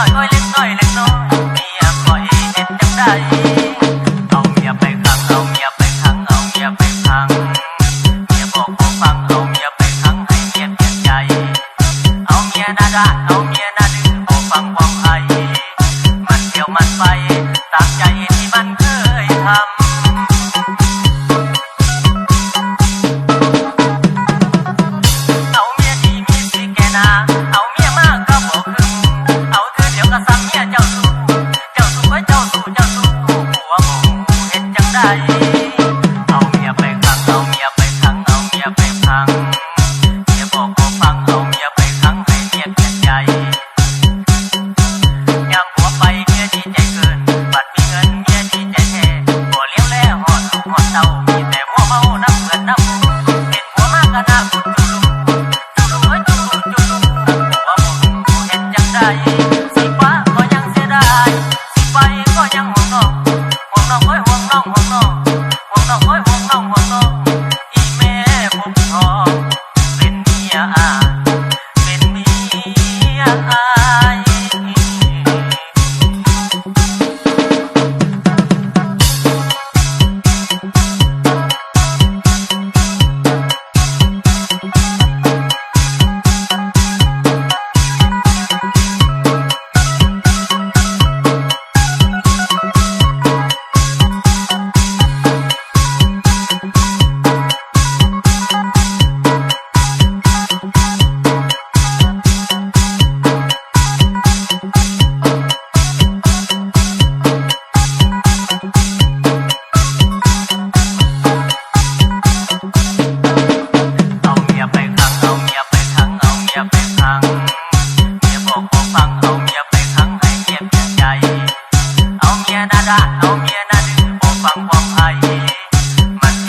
น้อยน้อยเล็กน้อยเล็กน้อยมียปล่อยเห็ได้เอาเมียไปขังเอาเมียไปขังเอาเมียไปขังเอกของฟังเอาเมียไปขังให้เมียเปลี่เอาเมียนะจ๊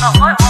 no, no, no.